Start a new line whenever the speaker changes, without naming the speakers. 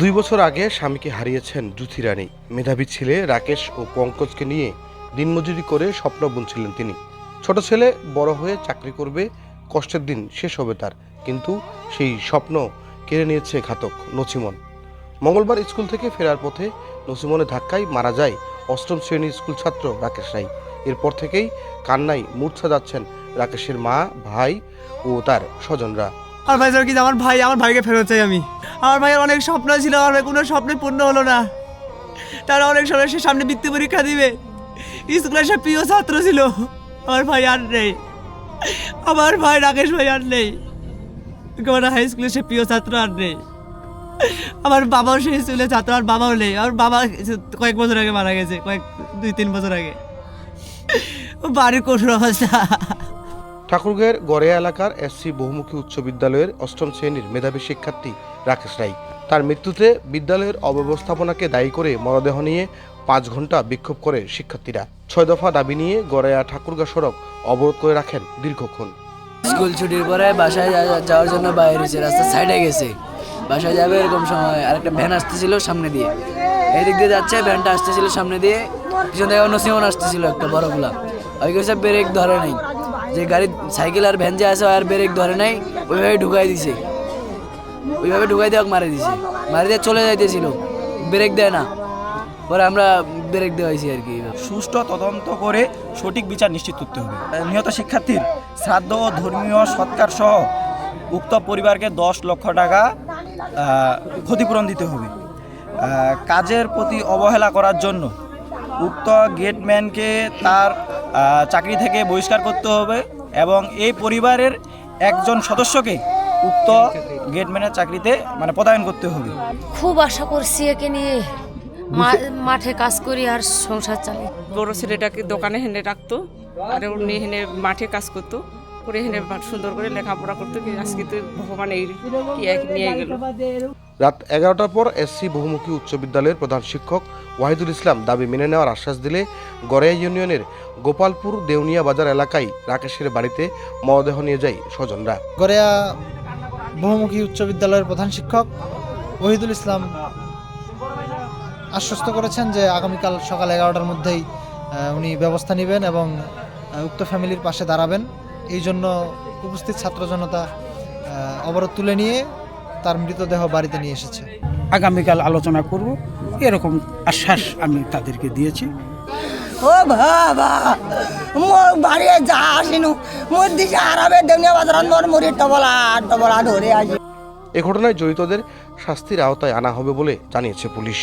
দুই বছর আগে স্বামীকে হারিয়েছেন জুথি রানী মেধাবী ছেলে রাকেশ ও পঙ্কজকে নিয়ে দিনমজুরি করে স্বপ্ন বুনছিলেন তিনি। ছোট ছেলে বড় হয়ে চাকরি করবে, কষ্টের দিন শেষ হবে তার। কিন্তু সেই স্বপ্ন কেড়ে নিয়েছে ঘাতক নছিমন মঙ্গলবার স্কুল থেকে ফেরার পথে নসিমনের ধাক্কায় মারা যায় অষ্টম শ্রেণির স্কুল ছাত্র রাকেশ রায় এরপর থেকেই কান্নায় মূর্ছা যাচ্ছেন রাকেশের মা, ভাই ও তার স্বজনরা।
আমার ভাই স্যার কি আমার ভাই, আমার ভাইকে ফেরত চাই আমি। আমার ভাইয়ের অনেক স্বপ্ন ছিল, আমার ভাই কোনো স্বপ্ন পূর্ণ হলো না। তারা অনেক সময় সে সামনে বৃত্তি পরীক্ষা দিবে। স্কুলের সে প্রিয় ছাত্র ছিল। আমার ভাই আর নেই। আমার ভাই রাকেশ ভাই আর নেই। একেবারে হাই স্কুলের সে প্রিয় ছাত্র আর নেই। আমার বাবাও সেই স্কুলের ছাত্র, আর বাবাও নেই। আমার বাবা কয়েক বছর আগে মারা গেছে, কয়েক দুই, তিন বছর আগে। বাড়ির কঠোর অবস্থা।
ঠাকুরগাঁয়ের গড়িয়া এলাকার এসসি বহুমুখী উচ্চ বিদ্যালয়ের অষ্টম শ্রেণির মেধাবী শিক্ষার্থী রাকেশ রায়। তার মৃত্যুতে বিদ্যালয়ের অব্যবস্থাপনাকে দায়ী করে মরদেহ নিয়ে পাঁচ ঘণ্টা বিক্ষোভ করে শিক্ষার্থীরা। ছয় দফা দাবি নিয়ে গড়িয়া ঠাকুরগাঁ সড়ক অবরোধ করে রাখেন দীর্ঘক্ষণ।
স্কুল ছুটির পরে বাসায় যাওয়ার জন্য বাইরে হয়েছে, রাস্তার সাইডে গেছে। বাসায় যাবে এরকম সময় আরেকটা ভ্যান আসতেছিল সামনে দিয়ে। এই দিক দিয়ে যাচ্ছে ভ্যানটা আসতেছিল সামনে দিয়ে, পিছন থেকে নসিমন আসতেছিল একটা বড়গুলা ওই গেছে ব্রেক ধরে নাই। যে গাড়ি সাইকেল আর ভ্যান যে আছে ও আর ব্রেক ধরে নাই, ওইভাবে ঢুকাই দিছে। ওইভাবে ঢুকাই দিয়ে ওকে মারে দিছে। মারে দিয়ে চলে যাইতেছিল ব্রেক দেয় না। পরে আমরা ব্রেক দেওয়াইছি আর কি
সুষ্ঠু তদন্ত করে সঠিক বিচার নিশ্চিত করতে হবে। নিহত শিক্ষার্থীর শ্রাদ্ধ ও ধর্মীয় সৎকার সহ উক্ত পরিবারকে দশ লক্ষ টাকা ক্ষতিপূরণ দিতে হবে। কাজের প্রতি অবহেলা করার জন্য উক্ত গেটম্যানকে তার চাকরি থেকে বহিষ্কার করতে হবে এবং এই পরিবারের একজন সদস্যকে উক্ত গেটম্যানের চাকরিতে মানে পদায়ন করতে হবে।
খুব আশা করছি একে নিয়ে মা- মাঠে কাজ করি আর সংসার চালাই।
বড় ছেলেটাকে দোকানে হেনে রাখতো আর উনি হেনে মাঠে কাজ করতো। করে হেনে সুন্দর করে লেখাপড়া করতো আজকে তো ভগবান এই কি এক নিয়ে গেল।
রাত এগারোটার পর এসসি বহুমুখী উচ্চ বিদ্যালয়ের প্রধান শিক্ষক ওয়াহিদুল ইসলাম দাবি মেনে নেওয়ার আশ্বাস দিলে গড়িয়া ইউনিয়নের গোপালপুর দেউনিয়া বাজার এলাকায় রাকেশের বাড়িতে মরদেহ নিয়ে যায় স্বজনরা।
গড়িয়া বহুমুখী উচ্চ বিদ্যালয়ের প্রধান শিক্ষক ওহিদুল ইসলাম আশ্বস্ত করেছেন যে আগামীকাল সকাল এগারোটার মধ্যেই উনি ব্যবস্থা নেবেন এবং উক্ত ফ্যামিলির পাশে দাঁড়াবেন। এই জন্য উপস্থিত ছাত্র জনতা অবরোধ তুলে নিয়ে তার মৃতদেহ বাড়িতে নিয়ে এসেছে।
আগামীকাল আলোচনা করব। এরকম আশ্বাস আমি তাদেরকে দিয়েছি।
ও বাবা মোর বাড়ি যা আসিনু মোর দিশে আরামে দেউনিয়া বাজারত মোর মুড়ি টবলা টবলা ধরে আসি।
এ ঘটনায় জড়িতদের শাস্তির আওতায় আনা হবে বলে জানিয়েছে পুলিশ।